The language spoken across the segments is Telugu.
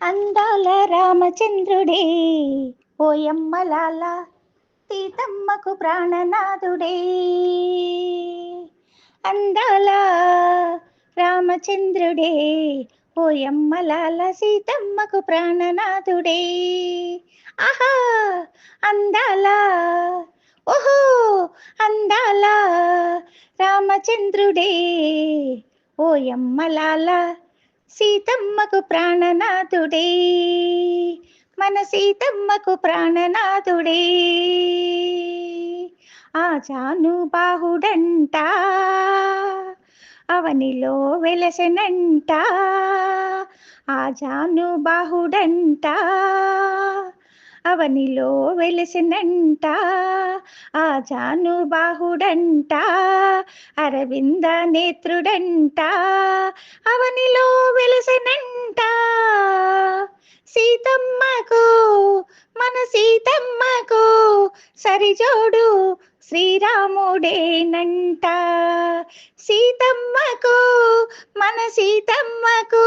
అందాల రామచంద్రుడే ఓయమ్మలాల తీతమ్మకు ప్రాణనాథుడే. అందాల రామచంద్రుడే ఓయమ్మలాల సీతమ్మకు ప్రాణనాథుడే. ఆహా! అందాల ఓహో! అందాల రామచంద్రుడే ఓయమ్మలాల సీతమ్మకు ప్రాణనాథుడే. మన సీతమ్మకు ప్రాణనాథుడే. ఆ జానుబాహుడంట అవనిలో వెలసెనంట ఆ జానుబాహుడంట అవనిలో వెలిసినంట ఆ జానుబాహుడంట అరవింద నేత్రుడంట అవనిలో వెలిసినంట. సీతమ్మకు మన సీతమ్మకు సరిజోడు శ్రీరాముడేనంట. సీతమ్మకు మన సీతమ్మకు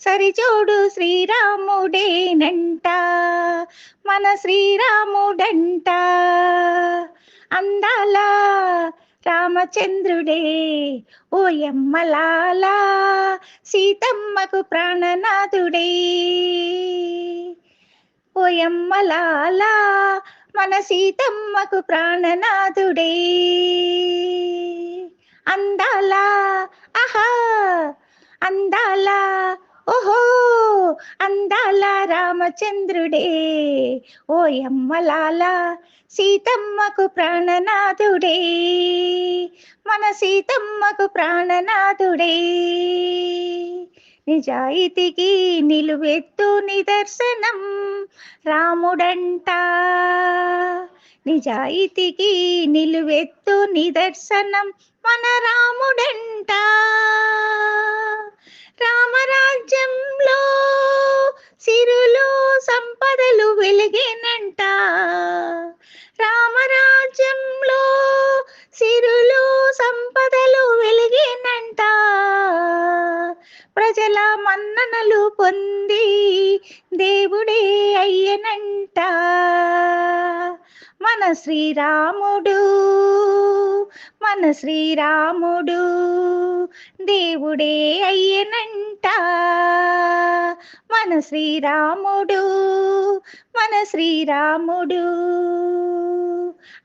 సరిచోడు శ్రీరాముడేనంట. మన శ్రీరాముడంట. అందాల రామచంద్రుడే ఓ ఎమ్మలాల సీతమ్మకు ప్రాణనాథుడే. ఓ ఎమ్మలాల మన సీతమ్మకు ప్రాణనాథుడే. అందాల ఆహా! అందాల ఓహో! అందాల రామచంద్రుడే. ఓ ఎమ్మలాల సీతమ్మకు ప్రాణనాథుడే. మన సీతమ్మకు ప్రాణనాథుడే. నిజాయితీకి నిలువెత్తు నిదర్శనం రాముడంట. నిజాయితీకి నిలువెత్తు నిదర్శనం మన రాముడంట. రామ మన శ్రీరాముడు మన శ్రీరాముడు దేవుడే అయ్యనంట. మన శ్రీరాముడు మన శ్రీరాముడు.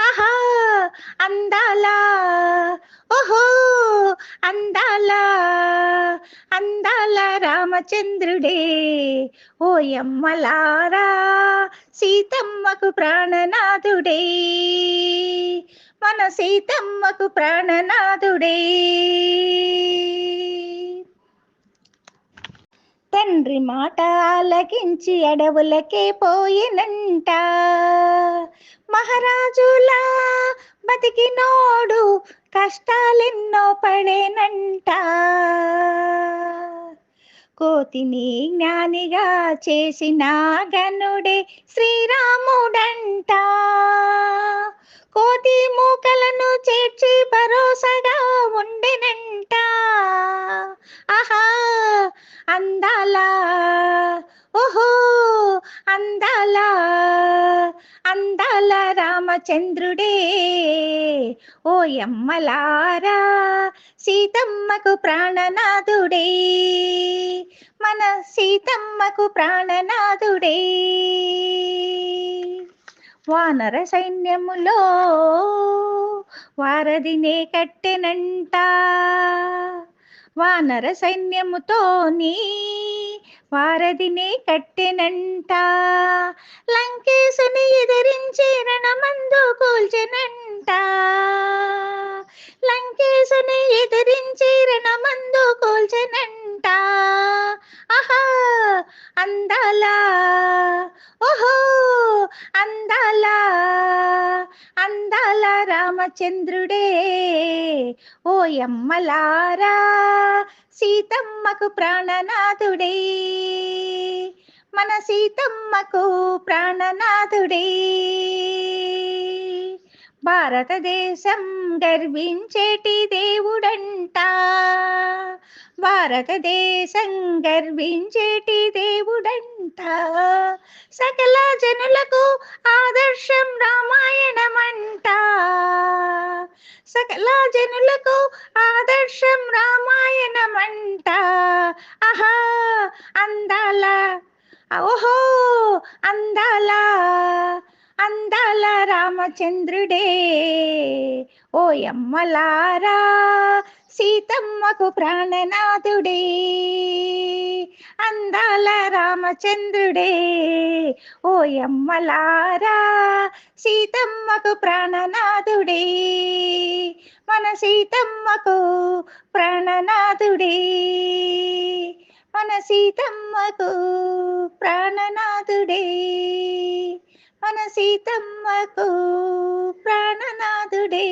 ఆహా అందాలా ఓహో అందాలా అందాల రామచంద్రుడే. ఓ ఎమ్మలారా సీతమ్మకు ప్రాణనాథుడే. మన సీతమ్మకు ప్రాణనాథుడే. తండ్రి మాట ఆలకించి అడవులకే పోయినంట. మహారాజులా బతికినోడు కష్టాలెన్నో పడేనంట. కోతిని జ్ఞానిగా చేసిన గనుడే శ్రీరాముడంట. కోతి మూకలను చేర్చి భరోసాగా ఉండెనంట. ఆహా అందాలా ఓహో అందాలా. అందాల రామచంద్రుడే. ఓ ఎమ్మలారా సీతమ్మకు ప్రాణనాథుడే. మన సీతమ్మకు ప్రాణనాథుడే. వానర సైన్యములో వారధినే కట్టెనంట. వానర సైన్యముతోని వారధినే కట్టెనంట. లంకేశుని ఎదిరించి రణమందు కూల్చెనంట. లంకేశుని ఎదిరించి రణమందు కూల్చెనంట. ఆహా! అందాలా. ఓహో! అందాలా. రామచంద్రుడే. ఓ ఎమ్మలారా సీతమ్మకు ప్రాణనాథుడే. మన సీతమ్మకు ప్రాణనాథుడే. భారతదేశం గర్వించేటి దేవుడంట. భారతదేశం గర్వించేటి దేవుడంట. సకల జనులకు ఆదర్శం రామాయణమంట. సకల జనులకు ఆదర్శం రామాయణమంట. ఆహా అందాల ఓహో అందాల అందాల రామచంద్రుడే. ఓ ఎమ్మలారా సీతమ్మకు ప్రాణనాథుడే అందాల రామచంద్రుడే. ఓ ఎమ్మలారా సీతమ్మకు ప్రాణనాథుడే మన సీతమ్మకు ప్రాణనాథుడే. మన సీతమ్మకు ప్రాణనాథుడే మన సీతమ్మకు ప్రాణనాథుడే.